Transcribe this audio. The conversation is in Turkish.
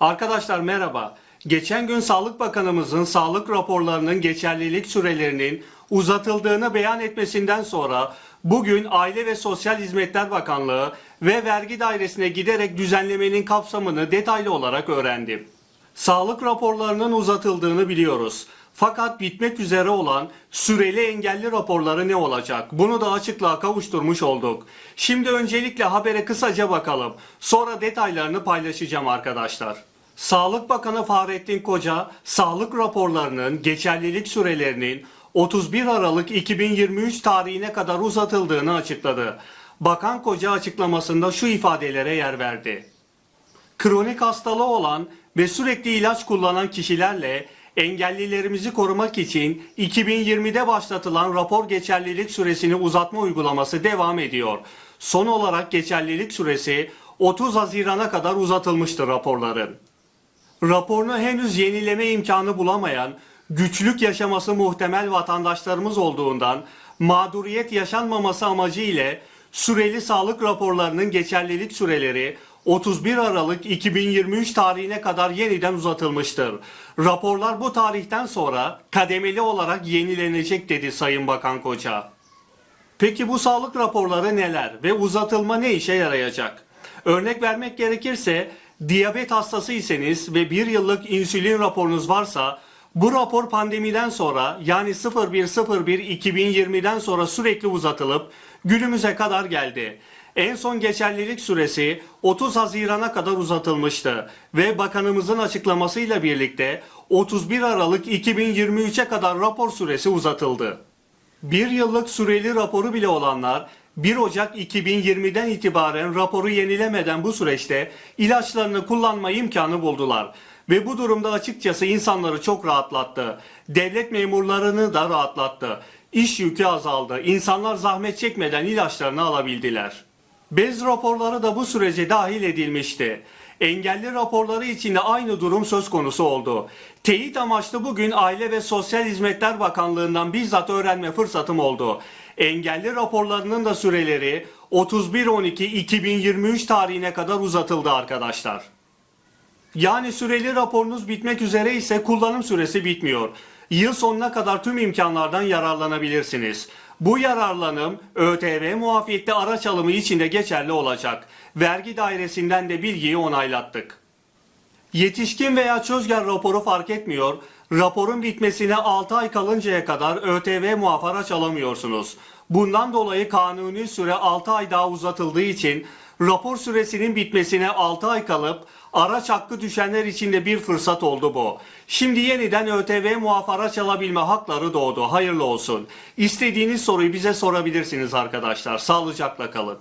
Arkadaşlar merhaba. Geçen gün Sağlık Bakanımızın sağlık raporlarının geçerlilik sürelerinin uzatıldığını beyan etmesinden sonra bugün Aile ve Sosyal Hizmetler Bakanlığı ve Vergi Dairesi'ne giderek düzenlemenin kapsamını detaylı olarak öğrendim. Sağlık raporlarının uzatıldığını biliyoruz. Fakat bitmek üzere olan süreli engelli raporları ne olacak? Bunu da açıklığa kavuşturmuş olduk. Şimdi öncelikle habere kısaca bakalım. Sonra detaylarını paylaşacağım arkadaşlar. Sağlık Bakanı Fahrettin Koca, sağlık raporlarının geçerlilik sürelerinin 31 Aralık 2023 tarihine kadar uzatıldığını açıkladı. Bakan Koca açıklamasında şu ifadelere yer verdi kronik hastalığı olan ve sürekli ilaç kullanan kişilerle engellilerimizi korumak için 2020'de başlatılan rapor geçerlilik süresini uzatma uygulaması devam ediyor. Son olarak geçerlilik süresi 30 Haziran'a kadar uzatılmıştır raporların. Raporunu henüz yenileme imkanı bulamayan, güçlük yaşaması muhtemel vatandaşlarımız olduğundan mağduriyet yaşanmaması amacı ile süreli sağlık raporlarının geçerlilik süreleri 31 Aralık 2023 tarihine kadar yeniden uzatılmıştır. Raporlar bu tarihten sonra kademeli olarak yenilenecek dedi Sayın Bakan Koca. Peki bu sağlık raporları neler ve uzatılma ne işe yarayacak? Örnek vermek gerekirse diyabet hastasıysanız ve bir yıllık insülin raporunuz varsa bu rapor pandemiden sonra yani 01.01.2020'den sonra sürekli uzatılıp günümüze kadar geldi. En son geçerlilik süresi 30 Haziran'a kadar uzatılmıştı ve bakanımızın açıklamasıyla birlikte 31 Aralık 2023'e kadar rapor süresi uzatıldı. Bir yıllık süreli raporu bile olanlar 1 Ocak 2020'den itibaren raporu yenilemeden bu süreçte ilaçlarını kullanma imkanı buldular. Ve bu durumda açıkçası insanları çok rahatlattı. Devlet memurlarını da rahatlattı. İş yükü azaldı. İnsanlar zahmet çekmeden ilaçlarını alabildiler. Bez raporları da bu sürece dahil edilmişti. Engelli raporları için de aynı durum söz konusu oldu. Teyit amaçlı bugün Aile ve Sosyal Hizmetler Bakanlığı'ndan bizzat öğrenme fırsatım oldu. Engelli raporlarının da süreleri 31.12.2023 tarihine kadar uzatıldı arkadaşlar. Yani süreli raporunuz bitmek üzere ise kullanım süresi bitmiyor. Yıl sonuna kadar tüm imkanlardan yararlanabilirsiniz. Bu yararlanım ÖTV muafiyette araç alımı için de geçerli olacak. Vergi dairesinden de bilgiyi onaylattık. Yetişkin veya çözgen raporu fark etmiyor. Raporun bitmesine 6 ay kalıncaya kadar ÖTV muaf araç alamıyorsunuz. Bundan dolayı kanuni süre 6 ay daha uzatıldığı için rapor süresinin bitmesine 6 ay kalıp araç hakkı düşenler için de bir fırsat oldu bu. Şimdi yeniden ÖTV muaf araç alabilme hakları doğdu. Hayırlı olsun. İstediğiniz soruyu bize sorabilirsiniz arkadaşlar. Sağlıcakla kalın.